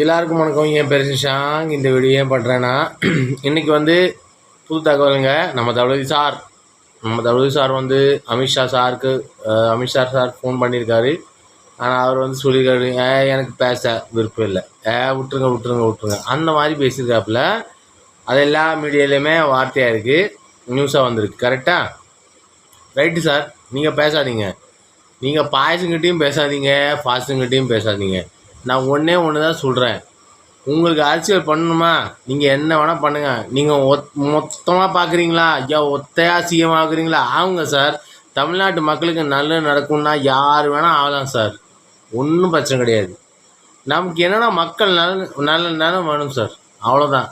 எல்லாருக்கும் வணக்கம். என் பேர் ஷாங் இந்த வீடியோ ஏன் பண்ணுறேன்னா இன்றைக்கி வந்து புது தகவலுங்க. நம்ம தளபதி சார். நம்ம தளபதி சார் வந்து அமித்ஷா சாருக்கு அமித்ஷா சார் ஃபோன் பண்ணியிருக்காரு. ஆனால் அவர் வந்து சொல்லியிருக்காரு ஏ எனக்கு பேச விருப்பம் இல்லை. ஏ விட்டுருங்க விட்டுருங்க விட்டுருங்க. அந்த மாதிரி பேசியிருக்காப்புல. அது எல்லா மீடியாலையுமே வார்த்தையாக இருக்குது நியூஸாக வந்திருக்கு. கரெக்டாக ரைட்டு சார் நீங்கள் பேசாதீங்க. நீங்கள் பாயசங்கிட்டையும் பேசாதீங்க ஃபாஸ்ட்டுங்கிட்டையும் பேசாதீங்க. நான் ஒன்றே ஒன்று தான் சொல்கிறேன் உங்களுக்கு அரசியல் பண்ணணுமா? நீங்கள் என்ன வேணால் பண்ணுங்கள் நீங்கள் ஒத் மொத்தமாக பார்க்குறீங்களா ஐயா ஒத்தையாக சிஎம் ஆகுறீங்களா ஆகுங்க சார். தமிழ்நாட்டு மக்களுக்கு நல்லது நடக்கும்னா யார் வேணால் ஆகலாம் சார். ஒன்றும் பிரச்சனை கிடையாது. நமக்கு என்னென்னா மக்கள் நல்ல நல்ல நேரம் வேணும் சார். அவ்வளோதான்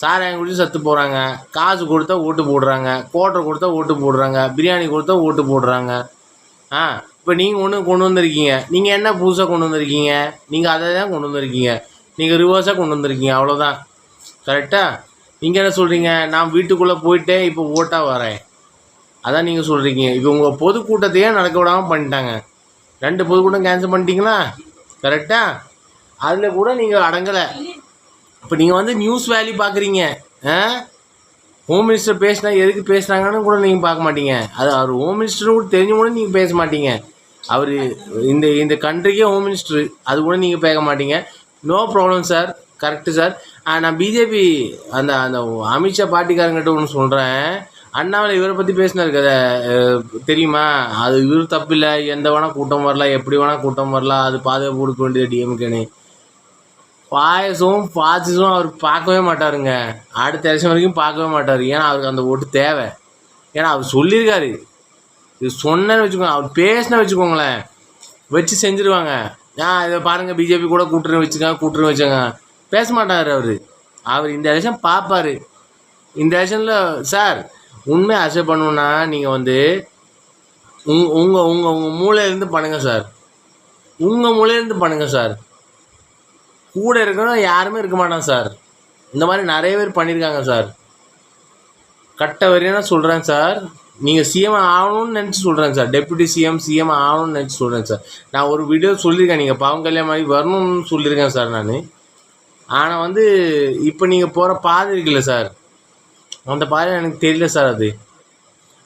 சாராயம் குடிச்சு சத்து போகிறாங்க காசு கொடுத்தா ஓட்டு போடுறாங்க. கோட்டை கொடுத்தா ஓட்டு போடுறாங்க. பிரியாணி கொடுத்தா ஓட்டு போடுறாங்க. ஆ இப்போ நீங்கள் ஒன்று கொண்டு வந்திருக்கீங்க. நீங்கள் என்ன புதுசாக கொண்டு வந்திருக்கீங்க? நீங்கள் அதை தான் கொண்டு வந்திருக்கீங்க. நீங்கள் ரிவர்ஸாக கொண்டு வந்திருக்கீங்க. அவ்வளோதான் கரெக்டாக நீங்கள் என்ன சொல்கிறீங்க நான் வீட்டுக்குள்ளே போயிட்டே இப்போ ஓட்டாக வரேன். அதான் நீங்கள் சொல்கிறீங்க இப்போ உங்கள் பொதுக்கூட்டத்தையே நடக்க விடாமல் பண்ணிட்டாங்க. ரெண்டு பொதுக்கூட்டம் கேன்சல் பண்ணிட்டீங்களா? கரெக்டாக அதில் கூட நீங்கள் அடங்கலை. இப்போ நீங்கள் வந்து நியூஸ் வேல்யூ பார்க்குறீங்க ஆ? ஹோம் மினிஸ்டர் பேசினா எதுக்கு பேசுனாங்கன்னு கூட நீங்கள் பார்க்க மாட்டீங்க. அது அவர் ஹோம் மினிஸ்டர்னு கூட தெரிஞ்சு கூட நீங்கள் பேச மாட்டீங்க. அவர் இந்த இந்த கண்ட்ரிக்கே ஹோம் மினிஸ்டர் அது கூட நீங்கள் பேச மாட்டீங்க. No problem sir correct sir நான் பிஜேபி அந்த அந்த அமித்ஷா பார்ட்டிக்காரங்கிட்ட ஒன்று சொல்கிறேன் அண்ணாவில் இவரை பற்றி பேசினாரு கதை தெரியுமா? அது இவர் தப்பில்லை. எந்த வேணால் கூட்டம் வரலாம் எப்படி வேணால் கூட்டம் வரலாம். அது பாதுகாப்பு கொடுக்க வேண்டியது டிஎம்கேன்னு பாயசமும் பாசிசம் அவர் பார்க்கவே மாட்டாருங்க. அடுத்த வருஷம் வரைக்கும் பார்க்கவே மாட்டார். ஏன்னா அவருக்கு அந்த ஓட்டு தேவை. ஏன்னா அவர் சொல்லியிருக்காரு. இது சொன்னேன்னு வச்சுக்கோங்க. அவர் பேசின வச்சுக்கோங்களேன். வச்சு செஞ்சுருவாங்க. ஆ இதை பாருங்கள் பிஜேபி கூட கூட்டுறவு வச்சுக்கோங்க கூட்டுறவு வச்சுங்க பேச மாட்டார் அவர். அவர் இந்த எலெக்ஷன் பார்ப்பாரு இந்த எலெக்ஷனில் சார் உண்மை அசைவ் பண்ணணுன்னா நீங்கள் வந்து உங் உங்கள் உங்கள் உங்கள் மூளையிலேருந்து பண்ணுங்கள் சார். உங்கள் மூளையிலேருந்து பண்ணுங்கள் சார். கூட இருக்கணும் யாருமே இருக்க மாட்டான் சார். இந்த மாதிரி நிறைய பேர் பண்ணியிருக்காங்க சார். கட்ட வரையான சொல்கிறேன் சார். நீங்கள் சிஎம் ஆகணும்னு நினச்சி சொல்கிறேன் சார் டெப்யூட்டி சிஎம் சிஎம் ஆகணும்னு நினச்சி சொல்கிறேன் சார் நான் ஒரு வீடியோ சொல்லியிருக்கேன். நீங்கள் பவன் கல்யாணம் மாதிரி வரணும்னு சொல்லியிருக்கேன் சார் நான். ஆனால் வந்து இப்போ நீங்கள் போகிற பாதை இருக்குல்ல சார் அந்த பாதை எனக்கு தெரியல சார் அது.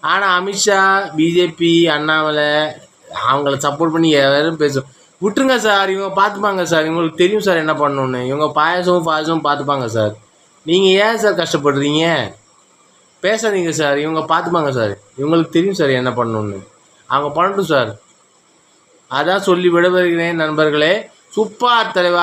ஆனால் அமித்ஷா பிஜேபி அண்ணாமலை அவங்கள சப்போர்ட் பண்ணி யாரும் பேசும். விட்டுருங்க சார் இவங்க பார்த்துப்பாங்க சார் இவங்களுக்கு தெரியும் சார் என்ன பண்ணணுன்னு இவங்க பாயசமும் பாயசமும் பார்த்துப்பாங்க சார் நீங்கள் ஏன் சார் கஷ்டப்படுறீங்க? பேசாதீங்க சார். இவங்க பார்த்துப்பாங்க சார். இவங்களுக்கு தெரியும் சார் என்ன பண்ணணுன்னு அவங்க பண்ணட்டும் சார். அதான் சொல்லி விடைபெறுகிறேன் நண்பர்களே. சூப்பர் தலைவா